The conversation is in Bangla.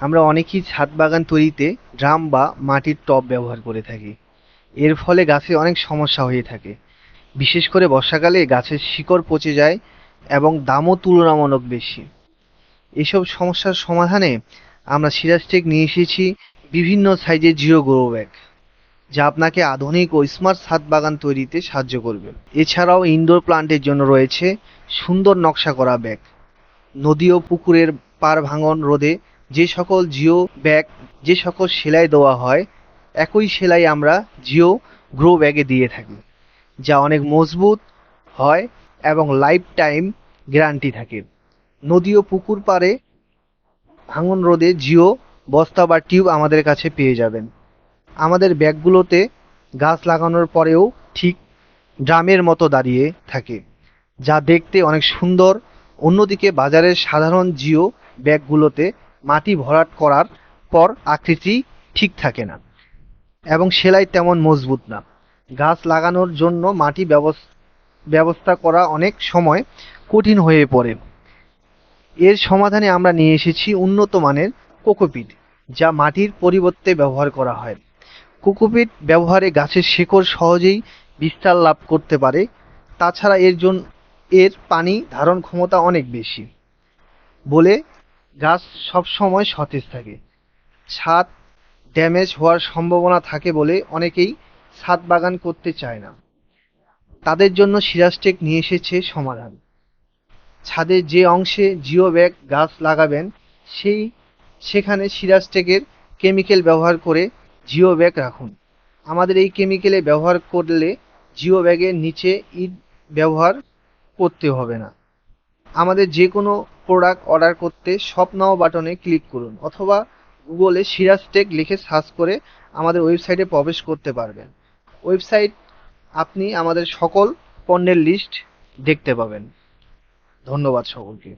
আমরা অনেকেই ছাদ বাগান তৈরিতে ড্রাম বা মাটির টব ব্যবহার করে থাকি। এর ফলে গাছে অনেক সমস্যা হয়ে থাকে। বিশেষ করে বর্ষাকালে গাছের শিকড় পচে যায় এবং দামও তুলনামূলক বেশি। এসব সমস্যার সমাধানে আমরা সিরাজটেক নিয়ে এসেছি বিভিন্ন সাইজের জিও গ্রো ব্যাগ, যা আপনাকে আধুনিক ও স্মার্ট ছাদ বাগান তৈরিতে সাহায্য করবে। এছাড়াও ইনডোর প্লান্টের জন্য রয়েছে সুন্দর নকশা করা ব্যাগ। নদী ও পুকুরের পাড় ভাঙন রোধে যে সকল জিও ব্যাগ, যে সকল সেলাই দেওয়া হয়, একই সেলাই আমরা জিও গ্রো ব্যাগে দিয়ে থাকি, যা অনেক মজবুত হয় এবং লাইফ টাইম গ্যারান্টি থাকে। নদী ও পুকুর পাড়ে ভাঙন রোধে জিও বস্তা বা টিউব আমাদের কাছে পেয়ে যাবেন। আমাদের ব্যাগগুলোতে গাছ লাগানোর পরেও ঠিক ড্রামের মতো দাঁড়িয়ে থাকে, যা দেখতে অনেক সুন্দর। অন্যদিকে বাজারের সাধারণ জিও ব্যাগগুলোতে মাটি ভরাট করার পর আকৃতি ঠিক থাকে না এবং সেলাই তেমন মজবুত না। গাছ লাগানোর জন্য মাটি ব্যবস- ব্যবস্থা করা অনেক সময় কঠিন হয়ে পড়ে। এর সমাধানে আমরা নিয়ে এসেছি উন্নত মানের কোকোপিট, যা মাটির পরিবর্তে ব্যবহার করা হয়। কোকোপিট ব্যবহারে গাছের শেকড় সহজেই বিস্তার লাভ করতে পারে, তাছাড়া এর জন্য এর পানি ধারণ ক্ষমতা অনেক বেশি বলে গাছ সব সময় সতেজ থাকে। ছাদ ড্যামেজ হওয়ার সম্ভাবনা থাকে বলে অনেকেই ছাদ বাগান করতে চায় না। তাদের জন্য সিরাজটেক নিয়ে এসেছে সমাধান। ছাদের যে অংশে জিও ব্যাগ গাছ লাগাবেন, সেই সেখানে সিরাজটেকের কেমিক্যাল ব্যবহার করে জিও ব্যাগ রাখুন। আমাদের এই কেমিক্যালে ব্যবহার করলে জিও ব্যাগের নিচে ইট ব্যবহার করতে হবে না। আমাদের যে কোনো প্রোডাক্ট অর্ডার করতে শপ নাও বাটনে ক্লিক করুন অথবা গুগলে সিরাজ টেক লিখে সার্চ করে আমাদের ওয়েবসাইটে প্রবেশ করতে পারবেন। ওয়েবসাইট আপনি আমাদের সকল পণ্যের লিস্ট দেখতে পাবেন। ধন্যবাদ সকলকে।